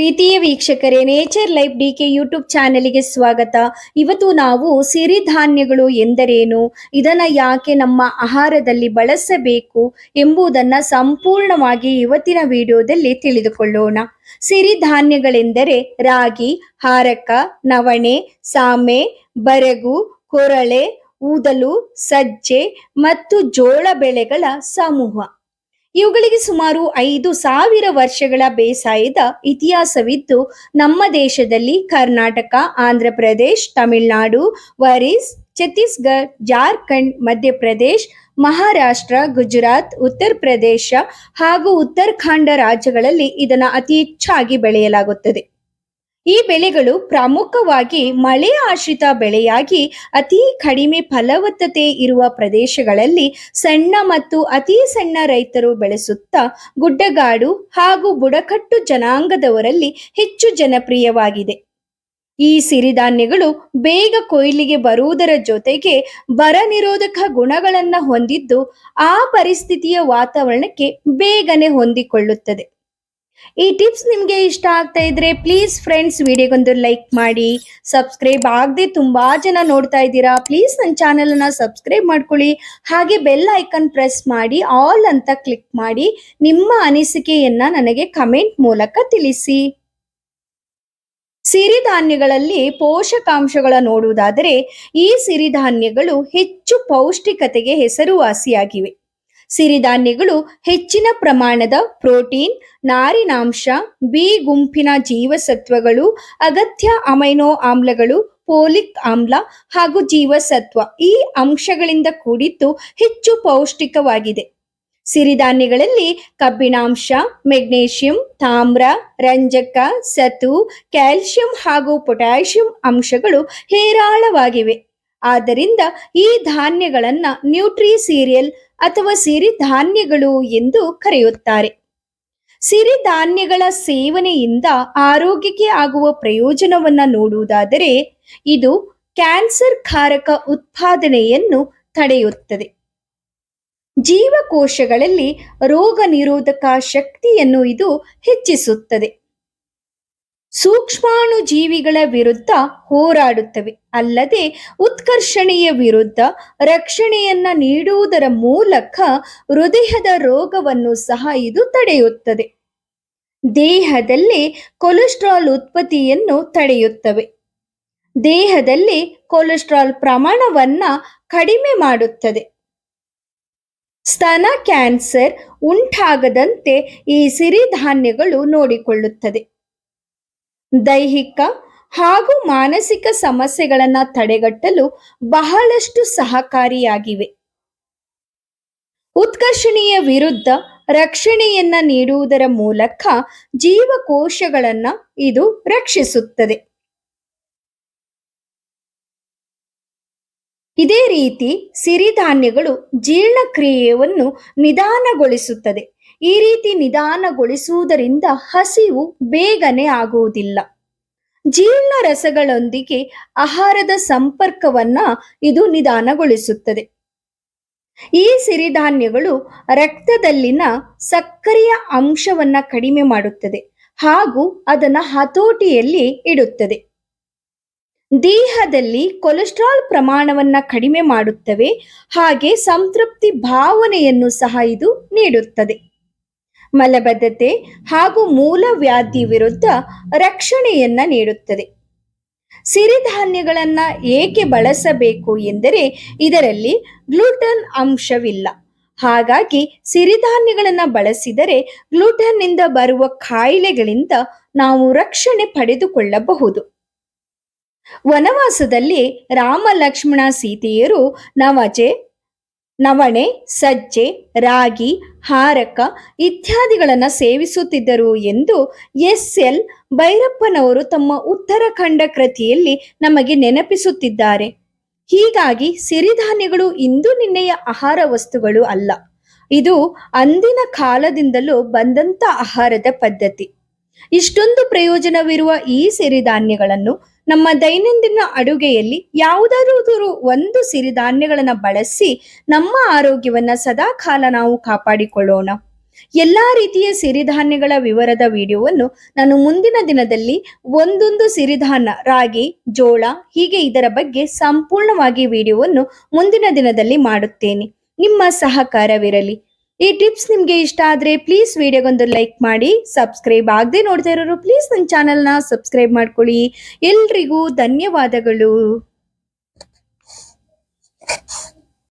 ಪ್ರೀತಿಯ ವೀಕ್ಷಕರೇ nature life D K YouTube ಚಾನೆಲ್ಗೆ ಸ್ವಾಗತ. ಇವತ್ತು ನಾವು ಸಿರಿಧಾನ್ಯಗಳು ಎಂದರೇನು, ಇದನ್ನ ಯಾಕೆ ನಮ್ಮ ಆಹಾರದಲ್ಲಿ ಬಳಸಬೇಕು ಎಂಬುದನ್ನ ಸಂಪೂರ್ಣವಾಗಿ ಇವತ್ತಿನ ವಿಡಿಯೋದಲ್ಲಿ ತಿಳಿದುಕೊಳ್ಳೋಣ. ಸಿರಿಧಾನ್ಯಗಳೆಂದರೆ ರಾಗಿ, ಹಾರಕ, ನವಣೆ, ಸಾಮೆ, ಬರಗು, ಕೊರಳೆ, ಊದಲು, ಸಜ್ಜೆ ಮತ್ತು ಜೋಳ ಬೆಳೆಗಳ ಸಮೂಹ. ಇವುಗಳಿಗೆ ಸುಮಾರು ಐದು ಸಾವಿರ ವರ್ಷಗಳ ಬೇಸಾಯದ ಇತಿಹಾಸವಿದ್ದು, ನಮ್ಮ ದೇಶದಲ್ಲಿ ಕರ್ನಾಟಕ ಆಂಧ್ರ ಪ್ರದೇಶ್ ತಮಿಳುನಾಡು ಒರಿಸ್ ಛತ್ತೀಸ್ಗಢ, ಜಾರ್ಖಂಡ್, ಮಧ್ಯಪ್ರದೇಶ್, ಮಹಾರಾಷ್ಟ್ರ, ಗುಜರಾತ್, ಉತ್ತರ ಪ್ರದೇಶ ಹಾಗೂ ಉತ್ತರಾಖಂಡ ರಾಜ್ಯಗಳಲ್ಲಿ ಇದನ್ನು ಅತಿ ಹೆಚ್ಚಾಗಿ ಬೆಳೆಯಲಾಗುತ್ತದೆ. ಈ ಬೆಳೆಗಳು ಪ್ರಮುಖವಾಗಿ ಮಳೆ ಆಶ್ರಿತ ಬೆಳೆಯಾಗಿ ಅತಿ ಕಡಿಮೆ ಫಲವತ್ತತೆ ಇರುವ ಪ್ರದೇಶಗಳಲ್ಲಿ ಸಣ್ಣ ಮತ್ತು ಅತಿ ಸಣ್ಣ ರೈತರು ಬೆಳೆಸುತ್ತಾ ಗುಡ್ಡಗಾಡು ಹಾಗೂ ಬುಡಕಟ್ಟು ಜನಾಂಗದವರಲ್ಲಿ ಹೆಚ್ಚು ಜನಪ್ರಿಯವಾಗಿದೆ. ಈ ಸಿರಿಧಾನ್ಯಗಳು ಬೇಗ ಕೊಯ್ಲಿಗೆ ಬರುವುದರ ಜೊತೆಗೆ ಬರ ನಿರೋಧಕ ಗುಣಗಳನ್ನು ಹೊಂದಿದ್ದು ಆ ಪರಿಸ್ಥಿತಿಯ ವಾತಾವರಣಕ್ಕೆ ಬೇಗನೆ ಹೊಂದಿಕೊಳ್ಳುತ್ತದೆ. ಈ ಟಿಪ್ಸ್ ನಿಮಗೆ ಇಷ್ಟ ಆಗ್ತಾ ಇದ್ರೆ ಪ್ಲೀಸ್ ಫ್ರೆಂಡ್ಸ್ ವಿಡಿಯೋಗೊಂದು ಲೈಕ್ ಮಾಡಿ ಸಬ್ಸ್ಕ್ರೈಬ್ ಆಗದೆ ತುಂಬಾ ಜನ ನೋಡ್ತಾ ಇದ್ದೀರಾ ಪ್ಲೀಸ್ ನನ್ನ ಚಾನೆಲ್ ಅನ್ನ ಸಬ್ಸ್ಕ್ರೈಬ್ ಮಾಡ್ಕೊಳ್ಳಿ. ಹಾಗೆ ಬೆಲ್ ಐಕನ್ ಪ್ರೆಸ್ ಮಾಡಿ ಆಲ್ ಅಂತ ಕ್ಲಿಕ್ ಮಾಡಿ, ನಿಮ್ಮ ಅನಿಸಿಕೆಯನ್ನ ನನಗೆ ಕಮೆಂಟ್ ಮೂಲಕ ತಿಳಿಸಿ. ಸಿರಿಧಾನ್ಯಗಳಲ್ಲಿ ಪೋಷಕಾಂಶಗಳ ನೋಡುವುದಾದರೆ ಈ ಸಿರಿಧಾನ್ಯಗಳು ಹೆಚ್ಚು ಪೌಷ್ಟಿಕತೆಗೆ ಹೆಸರುವಾಸಿಯಾಗಿವೆ. ಸಿರಿಧಾನ್ಯಗಳು ಹೆಚ್ಚಿನ ಪ್ರಮಾಣದ ಪ್ರೋಟೀನ್, ನಾರಿನಾಂಶ, ಬಿ ಗುಂಪಿನ ಜೀವಸತ್ವಗಳು, ಅಗತ್ಯ ಅಮೈನೋ ಆಮ್ಲಗಳು, ಪೋಲಿಕ್ ಆಮ್ಲ ಹಾಗೂ ಜೀವಸತ್ವ ಈ ಅಂಶಗಳಿಂದ ಕೂಡಿದ್ದು ಹೆಚ್ಚು ಪೌಷ್ಟಿಕವಾಗಿದೆ. ಸಿರಿಧಾನ್ಯಗಳಲ್ಲಿ ಕಬ್ಬಿಣಾಂಶ, ಮೆಗ್ನೇಷಿಯಂ, ತಾಮ್ರ, ರಂಜಕ, ಸತು ಕ್ಯಾಲ್ಸಿಯಂ ಹಾಗೂ ಪೊಟ್ಯಾಷಿಯಂ ಅಂಶಗಳು ಹೇರಾಳವಾಗಿವೆ. ಆದ್ದರಿಂದ ಈ ಧಾನ್ಯಗಳನ್ನ ನ್ಯೂಟ್ರಿ ಸೀರಿಯಲ್ ಅಥವಾ ಸಿರಿಧಾನ್ಯಗಳು ಎಂದು ಕರೆಯುತ್ತಾರೆ. ಸಿರಿಧಾನ್ಯಗಳ ಸೇವನೆಯಿಂದ ಆರೋಗ್ಯಕ್ಕೆ ಆಗುವ ಪ್ರಯೋಜನವನ್ನ ನೋಡುವುದಾದರೆ ಇದು ಕ್ಯಾನ್ಸರ್ ಕಾರಕ ಉತ್ಪಾದನೆಯನ್ನು ತಡೆಯುತ್ತದೆ. ಜೀವಕೋಶಗಳಲ್ಲಿ ರೋಗ ನಿರೋಧಕ ಶಕ್ತಿಯನ್ನು ಇದು ಹೆಚ್ಚಿಸುತ್ತದೆ. ಸೂಕ್ಷ್ಮಾಣು ಜೀವಿಗಳ ವಿರುದ್ಧ ಹೋರಾಡುತ್ತವೆ. ಅಲ್ಲದೆ ಉತ್ಕರ್ಷಣೆಯ ವಿರುದ್ಧ ರಕ್ಷಣೆಯನ್ನ ನೀಡುವುದರ ಮೂಲಕ ಹೃದಯದ ರೋಗವನ್ನು ಸಹ ಇದು ತಡೆಯುತ್ತದೆ. ದೇಹದಲ್ಲಿ ಕೊಲೆಸ್ಟ್ರಾಲ್ ಉತ್ಪತ್ತಿಯನ್ನು ತಡೆಯುತ್ತವೆ. ದೇಹದಲ್ಲಿ ಕೊಲೆಸ್ಟ್ರಾಲ್ ಪ್ರಮಾಣವನ್ನ ಕಡಿಮೆ ಮಾಡುತ್ತದೆ. ಸ್ತನ ಕ್ಯಾನ್ಸರ್ ಉಂಟಾಗದಂತೆ ಈ ಸಿರಿಧಾನ್ಯಗಳು ನೋಡಿಕೊಳ್ಳುತ್ತದೆ. ದೈಹಿಕ ಹಾಗೂ ಮಾನಸಿಕ ಸಮಸ್ಯೆಗಳನ್ನು ತಡೆಗಟ್ಟಲು ಬಹಳಷ್ಟು ಸಹಕಾರಿಯಾಗಿವೆ. ಉತ್ಕರ್ಷಣೆಯ ವಿರುದ್ಧ ರಕ್ಷಣೆಯನ್ನ ನೀಡುವುದರ ಮೂಲಕ ಜೀವಕೋಶಗಳನ್ನ ಇದು ರಕ್ಷಿಸುತ್ತದೆ. ಇದೇ ರೀತಿ ಸಿರಿಧಾನ್ಯಗಳು ಜೀರ್ಣಕ್ರಿಯೆಯನ್ನು ನಿಧಾನಗೊಳಿಸುತ್ತದೆ. ಈ ರೀತಿ ನಿಧಾನಗೊಳಿಸುವುದರಿಂದ ಹಸಿವು ಬೇಗನೆ ಆಗುವುದಿಲ್ಲ. ಜೀರ್ಣ ರಸಗಳೊಂದಿಗೆ ಆಹಾರದ ಸಂಪರ್ಕವನ್ನ ಇದು ನಿಧಾನಗೊಳಿಸುತ್ತದೆ. ಈ ಸಿರಿಧಾನ್ಯಗಳು ರಕ್ತದಲ್ಲಿನ ಸಕ್ಕರೆಯ ಅಂಶವನ್ನ ಕಡಿಮೆ ಮಾಡುತ್ತದೆ ಹಾಗೂ ಅದನ್ನ ಹತೋಟಿಯಲ್ಲಿ ಇಡುತ್ತದೆ. ದೇಹದಲ್ಲಿ ಕೊಲೆಸ್ಟ್ರಾಲ್ ಪ್ರಮಾಣವನ್ನ ಕಡಿಮೆ ಮಾಡುತ್ತವೆ, ಹಾಗೆ ಸಂತೃಪ್ತಿ ಭಾವನೆಯನ್ನು ಸಹ ಇದು ನೀಡುತ್ತದೆ. ಮಲಬದ್ಧತೆ ಹಾಗೂ ಮೂಲವ್ಯಾಧಿ ವಿರುದ್ಧ ರಕ್ಷಣೆಯನ್ನ ನೀಡುತ್ತದೆ. ಸಿರಿಧಾನ್ಯಗಳನ್ನು ಏಕೆ ಬಳಸಬೇಕು ಎಂದರೆ ಇದರಲ್ಲಿ ಗ್ಲೂಟನ್ ಅಂಶವಿಲ್ಲ. ಹಾಗಾಗಿ ಸಿರಿಧಾನ್ಯಗಳನ್ನು ಬಳಸಿದರೆ ಗ್ಲೂಟನ್ನಿಂದ ಬರುವ ಕಾಯಿಲೆಗಳಿಂದ ನಾವು ರಕ್ಷಣೆ ಪಡೆದುಕೊಳ್ಳಬಹುದು. ವನವಾಸದಲ್ಲಿ ರಾಮ ಲಕ್ಷ್ಮಣ ಸೀತೆಯರು ನವಜೆ ನವಣೆ, ಸಜ್ಜೆ, ರಾಗಿ, ಹಾರಕ ಇತ್ಯಾದಿಗಳನ್ನು ಸೇವಿಸುತ್ತಿದ್ದರು ಎಂದು ಎಸ್ ಎಲ್ ಭೈರಪ್ಪನವರು ತಮ್ಮ ಉತ್ತರಖಂಡ ಕೃತಿಯಲ್ಲಿ ನಮಗೆ ನೆನಪಿಸುತ್ತಿದ್ದಾರೆ. ಹೀಗಾಗಿ ಸಿರಿಧಾನ್ಯಗಳು ಇಂದು ನಿನ್ನೆಯ ಆಹಾರ ವಸ್ತುಗಳು ಅಲ್ಲ. ಇದು ಅಂದಿನ ಕಾಲದಿಂದಲೂ ಬಂದಂತ ಆಹಾರದ ಪದ್ಧತಿ. ಇಷ್ಟೊಂದು ಪ್ರಯೋಜನವಿರುವ ಈ ಸಿರಿಧಾನ್ಯಗಳನ್ನು ನಮ್ಮ ದೈನಂದಿನ ಅಡುಗೆಯಲ್ಲಿ ಯಾವುದಾದರೂ ಒಂದು ಸಿರಿಧಾನ್ಯಗಳನ್ನು ಬಳಸಿ ನಮ್ಮ ಆರೋಗ್ಯವನ್ನು ಸದಾಕಾಲ ನಾವು ಕಾಪಾಡಿಕೊಳ್ಳೋಣ. ಎಲ್ಲಾ ರೀತಿಯ ಸಿರಿಧಾನ್ಯಗಳ ವಿವರದ ವಿಡಿಯೋವನ್ನು ನಾನು ಮುಂದಿನ ದಿನದಲ್ಲಿ ಒಂದೊಂದು ಸಿರಿಧಾನ್ಯ ರಾಗಿ, ಜೋಳ, ಹೀಗೆ ಇದರ ಬಗ್ಗೆ ಸಂಪೂರ್ಣವಾಗಿ ವಿಡಿಯೋವನ್ನು ಮುಂದಿನ ದಿನದಲ್ಲಿ ಮಾಡುತ್ತೇನೆ. ನಿಮ್ಮ ಸಹಕಾರವಿರಲಿ. ಈ ಟಿಪ್ಸ್ ನಿಮಗೆ ಇಷ್ಟ ಆದ್ರೆ ಪ್ಲೀಸ್ ವಿಡಿಯೋಗೊಂದು ಲೈಕ್ ಮಾಡಿ ಸಬ್ಸ್ಕ್ರೈಬ್ ಆಗದೆ ನೋಡ್ತಾ ಇರೋರು ಪ್ಲೀಸ್ ನನ್ನ ಚಾನೆಲ್ನ ಸಬ್ಸ್ಕ್ರೈಬ್ ಮಾಡ್ಕೊಳ್ಳಿ. ಎಲ್ರಿಗೂ ಧನ್ಯವಾದಗಳು.